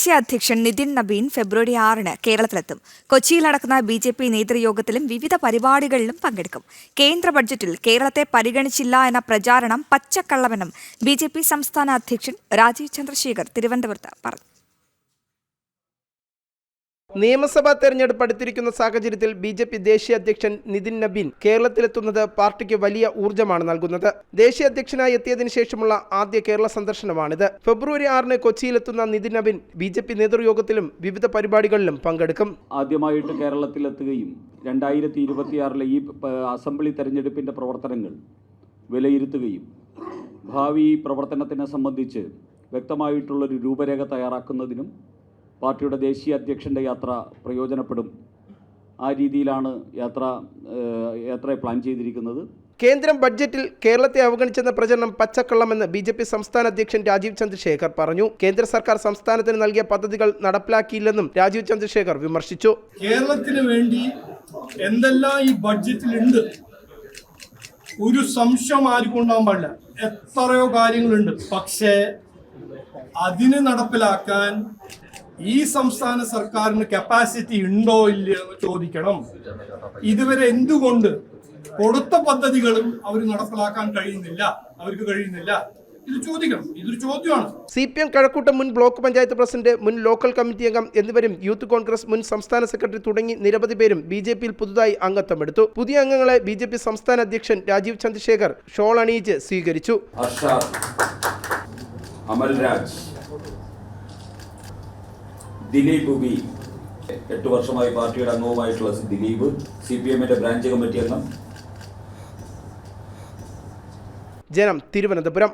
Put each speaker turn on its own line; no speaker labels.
ദേശീയ അധ്യക്ഷൻ നിതിൻ നബീൻ ഫെബ്രുവരി ആറിന് കേരളത്തിലെത്തും. കൊച്ചിയിൽ നടക്കുന്ന ബി ജെ പി നേതൃയോഗത്തിലും വിവിധ പരിപാടികളിലും പങ്കെടുക്കും. കേന്ദ്ര ബഡ്ജറ്റിൽ കേരളത്തെ പരിഗണിച്ചില്ല എന്ന പ്രചാരണം പച്ചക്കള്ളമെന്നും ബി സംസ്ഥാന അധ്യക്ഷൻ രാജീവ് ചന്ദ്രശേഖർ തിരുവനന്തപുരത്ത് പറഞ്ഞു.
നിയമസഭാ തെരഞ്ഞെടുപ്പ് അടുത്തിരിക്കുന്ന സാഹചര്യത്തിൽ ബി ജെ പി ദേശീയ അധ്യക്ഷൻ നിതിൻ നബീൻ കേരളത്തിലെത്തുന്നത് പാർട്ടിക്ക് വലിയ ഊർജമാണ് നൽകുന്നത്. ദേശീയ അധ്യക്ഷനായി എത്തിയതിനു ശേഷമുള്ള ആദ്യ കേരള സന്ദർശനമാണിത്. ഫെബ്രുവരി ആറിന് കൊച്ചിയിലെത്തുന്ന Nitin Nabin B J P നേതൃയോഗത്തിലും വിവിധ പരിപാടികളിലും പങ്കെടുക്കും.
ആദ്യമായിട്ട് കേരളത്തിലെത്തുകയും രണ്ടായിരത്തി ഇരുപത്തിയാറിലെ ഈ അസംബ്ലി തെരഞ്ഞെടുപ്പിന്റെ പ്രവർത്തനങ്ങൾ വിലയിരുത്തുകയും ഭാവി പ്രവർത്തനത്തിനെ സംബന്ധിച്ച് വ്യക്തമായിട്ടുള്ളൊരു രൂപരേഖ തയ്യാറാക്കുന്നതിനും പാർട്ടിയുടെ ദേശീയ അധ്യക്ഷന്റെ യാത്ര പ്രയോജനപ്പെടും. ആ രീതിയിലാണ് യാത്ര യാത്രയെ പ്ലാൻ ചെയ്തിരിക്കുന്നത്.
കേന്ദ്രം ബഡ്ജറ്റിൽ കേരളത്തെ അവഗണിച്ചെന്ന പ്രചരണം പച്ചക്കള്ളമെന്ന് ബി ജെ പി സംസ്ഥാന അധ്യക്ഷൻ രാജീവ് ചന്ദ്രശേഖർ പറഞ്ഞു. കേന്ദ്ര സർക്കാർ സംസ്ഥാനത്തിന് നൽകിയ പദ്ധതികൾ നടപ്പിലാക്കിയില്ലെന്നും രാജീവ് ചന്ദ്രശേഖർ വിമർശിച്ചു.
കേരളത്തിന് വേണ്ടി എന്തെല്ലാം ഈ ബഡ്ജറ്റിലുണ്ട്? ഒരു സംശയം ആർക്കും ഉണ്ടാവാൻ പാടില്ല. എത്രയോ കാര്യങ്ങളുണ്ട്. പക്ഷേ അതിന് നടപ്പിലാക്കാൻ ഈ സംസ്ഥാന സർക്കാരിന് കപ്പാസിറ്റി ഉണ്ടോ ഇല്ലയോ എന്ന് ചോദിക്കണം. ഇതുവരെ എന്തുകൊണ്ട് കൊടുത്ത പദ്ധതികളും അവർ നടപ്പിലാക്കാൻ കഴിയുന്നില്ല അവർക്ക് കഴിയുന്നില്ല ഇത് ചോദിക്കണം. ഇതൊരു ചോദ്യമാണ്.
സി പി എം കഴക്കൂട്ടം മുൻ ബ്ലോക്ക് പഞ്ചായത്ത് പ്രസിഡന്റ് മുൻ ലോക്കൽ കമ്മിറ്റി അംഗം എന്നിവരും യൂത്ത് കോൺഗ്രസ് മുൻ സംസ്ഥാന സെക്രട്ടറി തുടങ്ങി നിരവധി പേരും ബി ജെ പിയിൽ പുതുതായി അംഗത്വമെടുത്തു. പുതിയ അംഗങ്ങളെ ബി ജെ പി സംസ്ഥാന അധ്യക്ഷൻ രാജീവ് ചന്ദ്രശേഖർ ഷോൾ അണിയിച്ച് സ്വീകരിച്ചു.
അമൽരാജ്. ദിലീപ് ബി എട്ട് വർഷമായി പാർട്ടിയുടെ അംഗവുമായിട്ടുള്ള ദിലീപ് സി പി എമ്മിന്റെ ബ്രാഞ്ച് കമ്മിറ്റി അംഗം.
ജനം തിരുവനന്തപുരം.